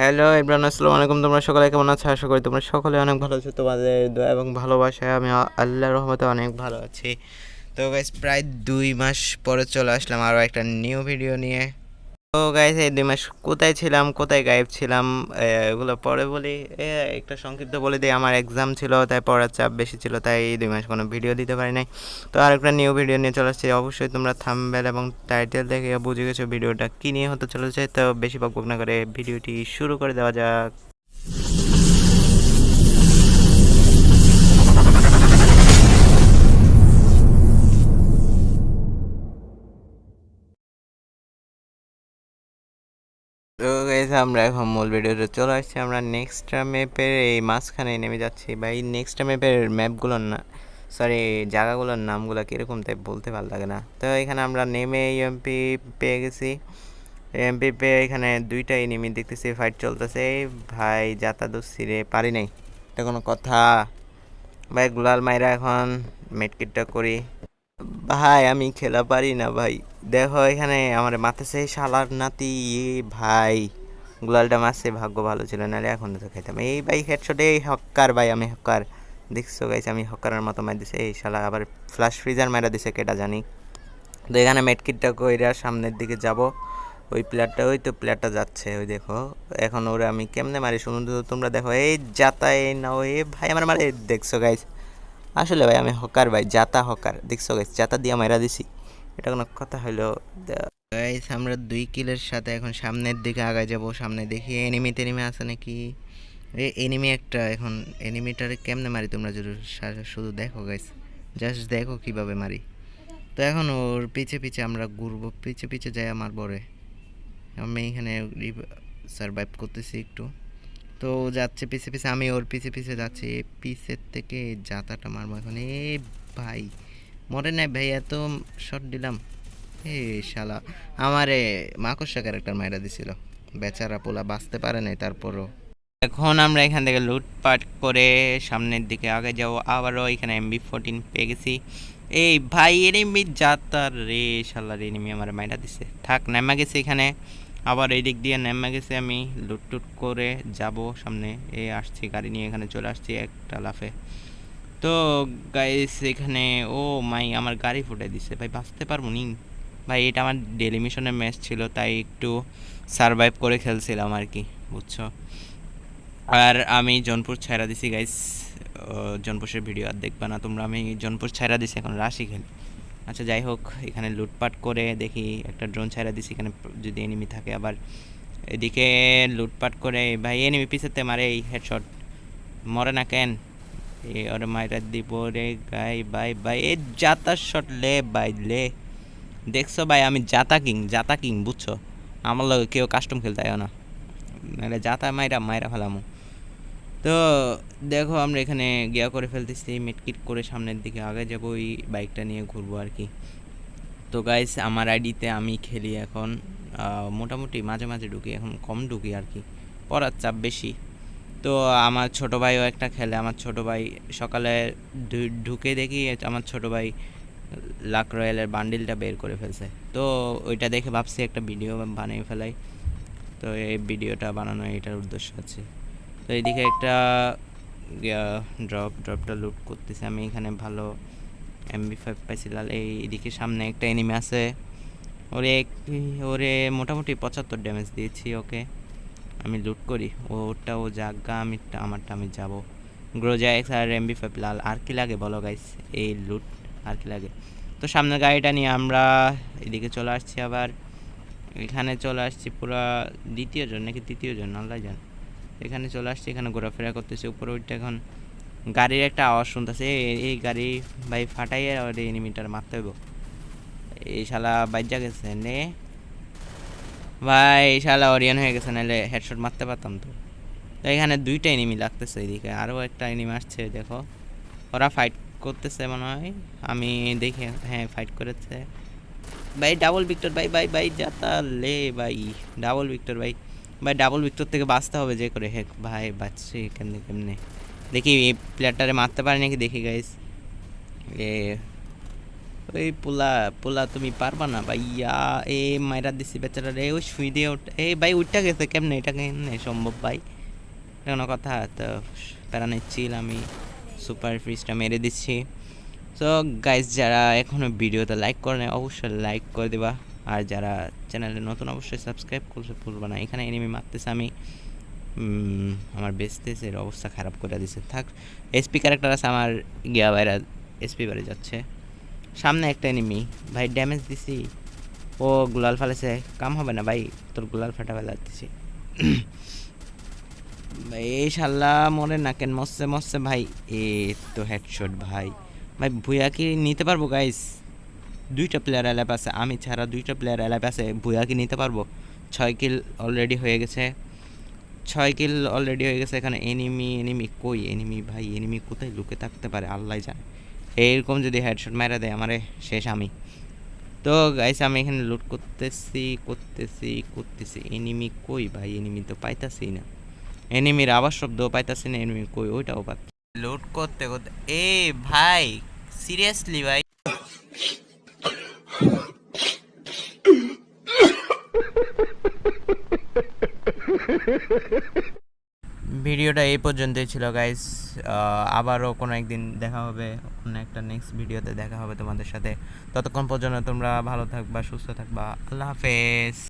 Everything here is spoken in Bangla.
হ্যালো ইব্রান আসসালামু আলাইকুম। তোমরা সকালে কেমন আছো? আশা করি তোমরা সকলে অনেক ভালো আছো। তোমাদের দোয়া এবং ভালোবাসায় আমি আল্লাহর রহমতে অনেক ভালো আছি। তো প্রায় দুই মাস পরে চলে আসলাম আরও একটা নিউ ভিডিও নিয়ে। তো দুই মাস কোথায় ছিলাম, কোথায় গায়েব ছিলাম এগুলো পরে বলি। একটা সংক্ষিপ্ত বলে দিই, আমার এক্সাম ছিল, তাই পড়ার চাপ বেশি ছিল, তাই এই দুই মাস কোনো ভিডিও দিতে পারি নাই। তো আর একটা নিউ ভিডিও নিয়ে চলে আসছি। অবশ্যই তোমরা থামবেল এবং টাইটেল দেখে বুঝে গেছো ভিডিওটা কী নিয়ে হতে চলেছে। তো বেশি বকবক না করে ভিডিওটি শুরু করে দেওয়া যাক। তো গাইস আমরা এখন মূল ভিডিওতে চলে আসছি। আমরা নেক্সট ম্যাপের এই মাঝখানে নেমে যাচ্ছি। বা এই নেক্সট ম্যাপের ম্যাপগুলোর না সরি জায়গাগুলোর নামগুলো কীরকম তাই বলতে ভালো লাগে না। তো এখানে আমরা নেমে এমপি পেয়ে গেছি। এমপি পেয়ে এখানে দুইটাই নেমে দেখতেছি ফাইট চলতেছে। ভাই যাতা দুসি রে পারি নাই। এটা কোনো কথা। ভাই, গুলাল মাইরা এখন মেটকিটটা করি। ভাই, আমি খেলা পারি না, ভাই। দেখো এখানে আমার মাথাছে শালার নাতি ভাই। গুলালটা মারছে ভাগ্য ভালো ছিল, নাহলে এখন তো খাইতাম। এই ভাই হেডশট এই হক্কার ভাই, আমি হক্কার দেখছ গাইছে আমি হক্কারের মতো মার দিছে। এই শালা আবার ফ্লাশ ফ্রিজার মারা দিছে কেটা জানি। তো এখানে মেটকিটটা কইরা সামনের দিকে যাব। ওই প্লেয়ারটা ওই তো প্লেয়ারটা যাচ্ছে, ওই দেখো। এখন ওরে আমি কেমনে মারি শুনুন তো তোমরা দেখো। এই যাতা, এই না ওই ভাই আমার মারে, দেখছ গাইস আসলে ভাই, আমি হকার ভাই জাতা হকার। দেখছ গাইস জাতা দিয়ে মাইরা দিছি। এটা কোনো কথা হইল গাইস আমরা দুই কিলের সাথে এখন সামনের দিকে আগায় যাব। সামনে দেখি এনিমি টেনিমি আছে নাকি? এই এনিমি একটা এখন এনিমিটারে কেমনে মারি তোমরা? শুধু দেখো গাইস জাস্ট দেখো কীভাবে মারি। তো এখন ওর পিছে পিছে আমরা ঘুরবো। পিছে পিছে যাই আমার বরে। আমি এখানে সারভাইভ করতেছি একটু। তো যাচ্ছে পিছে পিছে, আমি ওর পিছে পিছে যাচ্ছি। পিছের থেকে জাতাটা মারবো এখন। এ ভাই, মরে নাই ভাই, এত শট দিলাম। এ শালা, আমারে মাকড়সা ক্যারেক্টার মাইরা দিছিল। বেচারা পোলা বাঁচতে পারে নাই তারপরও। এখন আমরা এখান থেকে লুটপাট করে সামনের দিকে আগে যাব, আবারও এখানে এমবি ফোরটিন পেয়ে গেছি। এই ভাই এনিমি যাতার রে শালার এনিমি আমার মাইরা দিছে। থাক, নেমা গেছে এখানে। আবার এই দিক দিয়ে নেমে গেছে আমি লুট টুট করে যাব সামনে। এ আসছি, গাড়ি নিয়ে এখানে চলে আসছি একটা লাফে। তো গাইস এখানে, ও মাই, আমার গাড়ি ফুটে দিছে। ভাই, বাঁচতে পারব নি? ভাই, এটা আমার ডেলি মিশনের ম্যাচ ছিল, তাই একটু সারভাইভ করে খেলছিলাম আর কি, বুঝছ? আর আমি জনপুর ছাইরা দিছি গাইস জনপুরের ভিডিও আর দেখবা না, তোমরা আমি জনপুর ছাইরা দিছি, এখন রাশি খেলি। আচ্ছা যাই হোক, এখানে লুটপাট করে দেখি, একটা ড্রোন ছাইরা দিছি, এখানে যদি এনিমি থাকে আবার। এদিকে লুটপাট করে, ভাই এনিমি পিছেতে মারে এই হেডশট মরে না কেন? এ, ওরে মাইরা দিব রে গাই বাই বাই এ জাতার শট লে বাই লে। দেখছ ভাই, আমি জাতা কিং জাতা কিং, বুঝছ? আমার লগে কেউ কাস্টম খেলতে আয় না। নাহলে জাতা মাইরা মাইরা ফেলামো। তো দেখো, আমরা এখানে গিয়া করে ফেলতেছি মিটকিট করে সামনের দিকে আগে যাব ওই বাইকটা নিয়ে ঘুরবো আর কি। তো গাইস আমার আইডিতে আমি খেলি এখন মোটামুটি মাঝে মাঝে ঢুকি, এখন কম ঢুকি আর কি। পড়ার চাপ বেশি। তো আমার ছোট ভাইও একটা খেলে, আমার ছোট ভাই সকালে ঢুকে দেখি, আমার ছোট ভাই লাক রয়্যালের বান্ডিলটা বের করে ফেলছে। তো ওইটা দেখে ভাবছি একটা ভিডিও বানিয়ে ফেলাই। তো এই ভিডিওটা বানানো এটার উদ্দেশ্য আছে। তো এইদিকে একটা ড্রপ ড্রপটা লুট করতেছি আমি। এখানে ভালো এমবি ফাইভ পাইছি লাল। এই এদিকে সামনে একটা এনিমি আছে। ওরে ওরে, মোটামুটি পঁচাত্তর ড্যামেজ দিয়েছি, ওকে। আমি লুট করি। ওটা ও জাগা, আমি, আমারটা আমি যাব। গ্রোজা এক্স আর এমবি ফাইভ লাল। আর কি লাগে বলো গাইস এই লুট আর কি লাগে। তো সামনের গাড়িটা নিয়ে আমরা এদিকে চলে আসছি আবার। এখানে চলে আসছি পুরো দ্বিতীয় জন, নাকি তৃতীয় জন আল্লাহ জান। এখানে চলে আসছি, এখানে ঘোরাফেরা করতেছি। উপরে ওইটা এখন গাড়ির একটা আওয়াজ শুনতেছে এই- গাড়ি ভাই ফাটাইয়ে আর এনিমিটার মারতে হইব। এই শালা বাইজা গেছে, নে। ভাই, এই শালা অরিয়ান হয়ে গেছে নাহলে হেডশট মারতে পারতাম তো। তো এখানে দুইটা এনিমি লাগতেছে এদিকে। আরও একটা এনিমি আসছে, দেখো। ওরা ফাইট করতেছে মনে হয়। আমি দেখি হ্যাঁ ফাইট করেছে। ভাই ডাবল ভিক্টর ভাই ভাই ভাই লে ভাই। ডাবল ভিক্টর ভাই। ভাই ডাবল ভিক্টর থেকে বাঁচতে হবে যে করে। হেক ভাই, বাঁচছি কেমনে কেমনে। দেখি, এই প্লেয়ারটারে মারতে পারে নাকি? দেখি গাইস এ, ওই পোলা পোলা তুমি পারবা না, ভাইয়া। এ, মাইরা দিছি বেচারা রে। ওই শুই দিয়ে ওঠ এই ভাই উঠটা গেছে কেমনে? এটা কেমনে সম্ভব, ভাই? কোনো কথা তো প্যারা নিচ্ছিল আমি। সুপার ফ্রিজটা মেরে দিচ্ছি। তো গাইজ যারা এখনও ভিডিওতে লাইক করে নাই, অবশ্যই লাইক করে দেবা। আর যারা চ্যানেলে নতুন, অবশ্যই সাবস্ক্রাইব করতে ভুলবা না। এখানে এনিমি মারতেছে আমি। আমার এর অবস্থা খারাপ করে দিছে। থাক এসপি ক্যারেক্টার আছে আমার, গিয়া বাইরা এসপি বাড়ি যাচ্ছে। সামনে একটা এনিমি ভাই ড্যামেজ দিছি। ও, গুলাল ফেলেছে কাম হবে না ভাই, তোর গুলাল ফাটা ফেলা দিছি এই শাল্লা মরে না কেন? মরছে মরছে ভাই। এ তো হেডশট ভাই। ভাই, ভুয়া কি নিতে পারব গাইস দুইটা প্লেয়ার অ্যালাপ আছে। আমি ছাড়া দুইটা প্লেয়ার অ্যালাপ আছে। ভুয়া কি নিতে পারব? ছয় কিল অলরেডি হয়ে গেছে। ছয় কিল অলরেডি হয়ে গেছে এখানে। এনিমি এনিমি কই? এনিমি ভাই এনিমি কোথায়? লুকে থাকতে পারে আল্লাহ জানে। এরকম যদি হেডশট মেরে দেয়, আমারে শেষ আমি। তো গাইস আমি এখানে লুট করতেছি করতেছি করতেছি। এনিমি কই ভাই? এনিমি তো পাইতাছি না। এনিমির আবার শব্দ পাইতাছি না এনিমি কই ওইটাও পাচ্ছি লুট করতে করতে এ ভাই সিরিয়াসলি ভাই। ভিডিওটা এই পর্যন্তই ছিল গাইস আবারও কোনো একদিন দেখা হবে কোনো একটা নেক্সট ভিডিওতে দেখা হবে তোমাদের সাথে। ততক্ষণ পর্যন্ত তোমরা ভালো থাকবা সুস্থ থাকবা। আল্লাহ হাফেজ।